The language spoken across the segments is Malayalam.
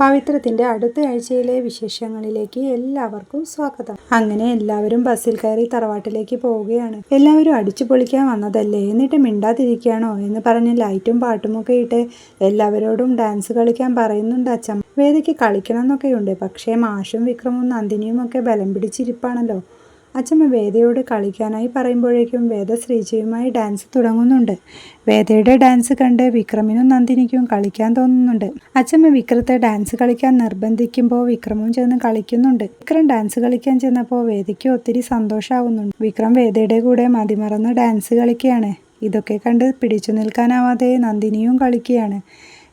പവിത്രത്തിന്റെ അടുത്ത ആഴ്ചയിലെ വിശേഷങ്ങളിലേക്ക് എല്ലാവർക്കും സ്വാഗതം. അങ്ങനെ എല്ലാവരും ബസ്സിൽ കയറി തറവാട്ടിലേക്ക് പോവുകയാണ്. എല്ലാവരും അടിച്ചു പൊളിക്കാൻ വന്നതല്ലേ? എന്നിട്ട് മിണ്ടാതിരിക്കുകയാണോ? എന്ന് പറഞ്ഞ് ലൈറ്റും പാട്ടുമൊക്കെ ഇട്ട് എല്ലാവരോടും ഡാൻസ് കളിക്കാൻ പറയുന്നുണ്ട് അച്ഛൻ. വേദിക്ക് കളിക്കണം എന്നൊക്കെയുണ്ട് പക്ഷേ മാഷും വിക്രമും നന്ദിനിയും ഒക്കെ ബലം പിടിച്ചിരിപ്പാണല്ലോ. അച്ഛമ്മ വേദയോട് കളിക്കാനായി പറയുമ്പോഴേക്കും വേദ ശ്രീജയുമായി ഡാൻസ് തുടങ്ങുന്നുണ്ട്. വേദയുടെ ഡാൻസ് കണ്ട് വിക്രമിനും നന്ദിനിക്കും കളിക്കാൻ തോന്നുന്നുണ്ട്. അച്ഛമ്മ വിക്രത്തെ ഡാൻസ് കളിക്കാൻ നിർബന്ധിക്കുമ്പോൾ വിക്രമും ചെന്ന് കളിക്കുന്നുണ്ട്. വിക്രം ഡാൻസ് കളിക്കാൻ ചെന്നപ്പോൾ വേദയ്ക്ക് ഒത്തിരി സന്തോഷമാവുന്നുണ്ട് വിക്രം വേദയുടെ കൂടെ മതിമറന്ന് ഡാൻസ് കളിക്കുകയാണ്. ഇതൊക്കെ കണ്ട് പിടിച്ചു നിൽക്കാനാവാതെ നന്ദിനിയും കളിക്കുകയാണ്.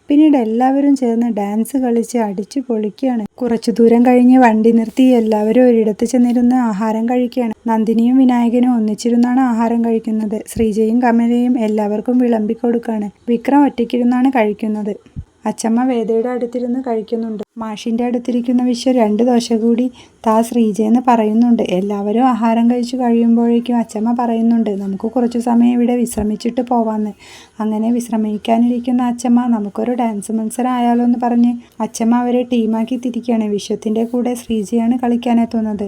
പിന്നീട് എല്ലാവരും ചേർന്ന് ഡാൻസ് കളിച്ച് അടിച്ചു പൊളിക്കുകയാണ്. കുറച്ചു ദൂരം കഴിഞ്ഞ് വണ്ടി നിർത്തി എല്ലാവരും ഒരിടത്ത് ചെന്നിരുന്ന് ആഹാരം കഴിക്കുകയാണ്. നന്ദിനിയും വിനായകനും ഒന്നിച്ചിരുന്നാണ് ആഹാരം കഴിക്കുന്നത്. ശ്രീജയും കമലയും എല്ലാവർക്കും വിളമ്പിക്കൊടുക്കുകയാണ് വിക്രം ഒറ്റയ്ക്കിരുന്നാണ് കഴിക്കുന്നത്. അച്ചമ്മ വേദയുടെ അടുത്തിരുന്ന് കഴിക്കുന്നുണ്ട്. മാഷിന്റെ അടുത്തിരിക്കുന്ന വിശ്വ രണ്ട് ദോശ കൂടി താ ശ്രീജയെന്ന് പറയുന്നുണ്ട്. എല്ലാവരും ആഹാരം കഴിച്ചു കഴിയുമ്പോഴേക്കും അച്ചമ്മ പറയുന്നുണ്ട് നമുക്ക് കുറച്ചു സമയം ഇവിടെ വിശ്രമിച്ചിട്ട് പോവാന്ന്. അങ്ങനെ വിശ്രമിക്കാനിരിക്കുന്ന അച്ചമ്മ നമുക്കൊരു ഡാൻസ് മത്സരം ആയാലോ എന്ന് പറഞ്ഞ് അച്ചമ്മ അവരെ ടീമാക്കി തിരിക്കുകയാണ് വിശ്വത്തിന്റെ കൂടെ ശ്രീജയാണ് കളിക്കാനെത്തുന്നത്.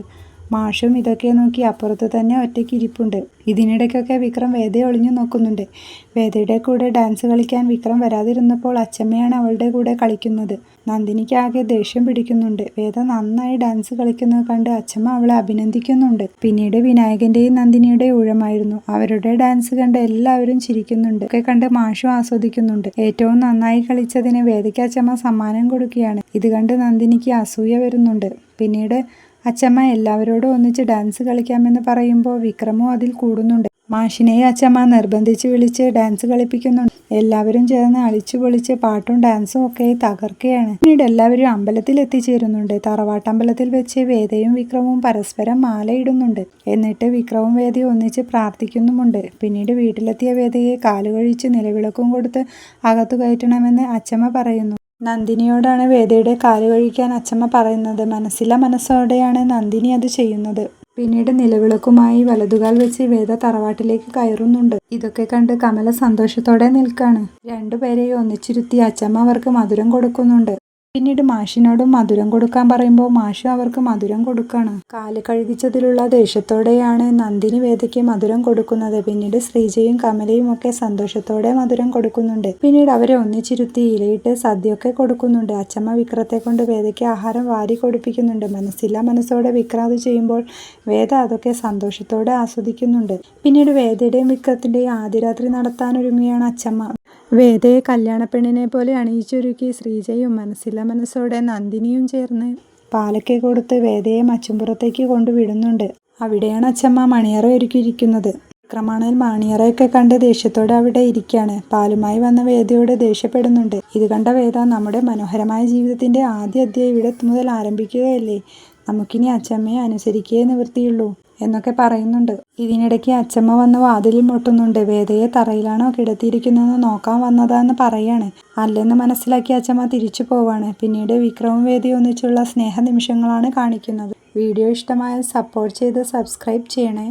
മാഷും ഇതൊക്കെ നോക്കി അപ്പുറത്ത് തന്നെ ഒറ്റയ്ക്ക് ഇരിപ്പുണ്ട്. ഇതിനിടയ്ക്കൊക്കെ വിക്രം വേദയെ ഒളിഞ്ഞു നോക്കുന്നുണ്ട്. വേദയുടെ കൂടെ ഡാൻസ് കളിക്കാൻ വിക്രം വരാതിരുന്നപ്പോൾ അച്ചമ്മയാണ് അവളുടെ കൂടെ കളിക്കുന്നത്. നന്ദിനിക്ക് ആകെ ദേഷ്യം പിടിക്കുന്നുണ്ട്. വേദ നന്നായി ഡാൻസ് കളിക്കുന്നത് കണ്ട് അച്ചമ്മ അവളെ അഭിനന്ദിക്കുന്നുണ്ട്. പിന്നീട് വിനായകന്റെയും നന്ദിനിയുടെയും ഊഴമായിരുന്നു. അവരുടെ ഡാൻസ് കണ്ട് എല്ലാവരും ചിരിക്കുന്നുണ്ട്. ഒക്കെ കണ്ട് മാഷും ആസ്വദിക്കുന്നുണ്ട്. ഏറ്റവും നന്നായി കളിച്ചതിന് വേദയ്ക്ക് അച്ചമ്മ സമ്മാനം കൊടുക്കുകയാണ്. ഇത് കണ്ട് നന്ദിനിക്ക് അസൂയ വരുന്നുണ്ട്. പിന്നീട് അച്ചമ്മ എല്ലാവരോടും ഒന്നിച്ച് ഡാൻസ് കളിക്കാമെന്ന് പറയുമ്പോൾ വിക്രമും അതിൽ കൂടുന്നുണ്ട്. മാഷിനെയും അച്ചമ്മ നിർബന്ധിച്ച് വിളിച്ച് ഡാൻസ് കളിപ്പിക്കുന്നുണ്ട്. എല്ലാവരും ചേർന്ന് അളിച്ചു പൊളിച്ച് പാട്ടും ഡാൻസും ഒക്കെ തകർക്കുകയാണ് പിന്നീട് എല്ലാവരും അമ്പലത്തിൽ എത്തിച്ചേരുന്നുണ്ട്. തറവാട്ടമ്പലത്തിൽ വെച്ച് വേദയും വിക്രമും പരസ്പരം മാലയിടുന്നുണ്ട്. എന്നിട്ട് വിക്രവും വേദയും ഒന്നിച്ച് പ്രാർത്ഥിക്കുന്നുമുണ്ട്. പിന്നീട് വീട്ടിലെത്തിയ വേദയെ കാലുകഴിച്ച് നിലവിളക്കും കൊടുത്ത് അകത്തു കയറ്റണമെന്ന് അച്ചമ്മ പറയുന്നു. നന്ദിനിയോടാണ് വേദയുടെ കാൽ കഴിക്കാൻ അച്ചമ്മ പറയുന്നത്. മനസ്സില മനസ്സോടെയാണ് നന്ദിനി അത് ചെയ്യുന്നത്. പിന്നീട് നിലവിളക്കുമായി വലതുകാൽ വെച്ച് വേദ തറവാട്ടിലേക്ക് കയറുന്നുണ്ട്. ഇതൊക്കെ കണ്ട് കമല സന്തോഷത്തോടെ നിൽക്കാണ്. രണ്ടുപേരെയും ഒന്നിച്ചിരുത്തി അച്ചമ്മ അവർക്ക് മധുരം കൊടുക്കുന്നുണ്ട്. പിന്നീട് മാഷിനോടും മധുരം കൊടുക്കാൻ പറയുമ്പോൾ മാഷ് അവർക്ക് മധുരം കൊടുക്കാണ്. കാൽ കഴുകിച്ചതിലുള്ള ദേഷ്യത്തോടെയാണ് നന്ദിനി വേദയ്ക്ക് മധുരം കൊടുക്കുന്നത്. പിന്നീട് ശ്രീജയും കമലയും ഒക്കെ സന്തോഷത്തോടെ മധുരം കൊടുക്കുന്നുണ്ട്. പിന്നീട് അവരെ ഒന്നിച്ചിരുത്തി ഇലയിട്ട് സദ്യയൊക്കെ കൊടുക്കുന്നുണ്ട്. അച്ചമ്മ വിക്രത്തെ കൊണ്ട് വേദയ്ക്ക് ആഹാരം വാരി കൊടുപ്പിക്കുന്നുണ്ട്. മനസ്സില്ല മനസ്സോടെ വിക്രാത് ചെയ്യുമ്പോൾ വേദ അതൊക്കെ സന്തോഷത്തോടെ ആസ്വദിക്കുന്നുണ്ട്. പിന്നീട് വേദയുടെയും വിക്രത്തിന്റെയും ആദ്യരാത്രി നടത്താനൊരുങ്ങിയാണ് അച്ചമ്മ. വേദയെ കല്യാണപ്പെണ്ണിനെ പോലെ അണിയിച്ചൊരുക്കി ശ്രീജയും മനസ്സില്ല മനസ്സോടെ നന്ദിനിയും ചേർന്ന് പാലക്കെ കൊടുത്ത് വേദയെ മച്ചുംപുറത്തേക്ക് കൊണ്ടുവിടുന്നുണ്ട്. അവിടെയാണ് അച്ചമ്മ മണിയറ ഒരുക്കിയിരിക്കുന്നത്. വിക്രമാണേൽ മണിയറയൊക്കെ കണ്ട് ദേഷ്യത്തോടെ അവിടെ ഇരിക്കുകയാണ് പാലുമായി വന്ന വേദയോട് ദേഷ്യപ്പെടുന്നുണ്ട്. ഇത് കണ്ട വേദ നമ്മുടെ മനോഹരമായ ജീവിതത്തിന്റെ ആദ്യ അധ്യായം ഇവിടെ മുതൽ ആരംഭിക്കുകയല്ലേ? നമുക്കിനി അച്ചമ്മയെ അനുസരിക്കേ നിവൃത്തിയുള്ളൂ. എന്നൊക്കെ പറയുന്നുണ്ട്. ഇതിനിടയ്ക്ക് അച്ചമ്മ വന്ന് വാതിലിൽ മുട്ടുന്നുണ്ട്. വേദയെ തറയിലാണോ കിടത്തിയിരിക്കുന്നതെന്ന് നോക്കാൻ വന്നതാന്ന് പറയാണ്. അല്ലെന്ന് മനസ്സിലാക്കി അച്ചമ്മ തിരിച്ചു പോവാണ്. പിന്നീട് വിക്രവും വേദി ഒന്നിച്ചുള്ള സ്നേഹ നിമിഷങ്ങളാണ് കാണിക്കുന്നത്. വീഡിയോ ഇഷ്ടമായാൽ സപ്പോർട്ട് ചെയ്ത് സബ്സ്ക്രൈബ് ചെയ്യണേ.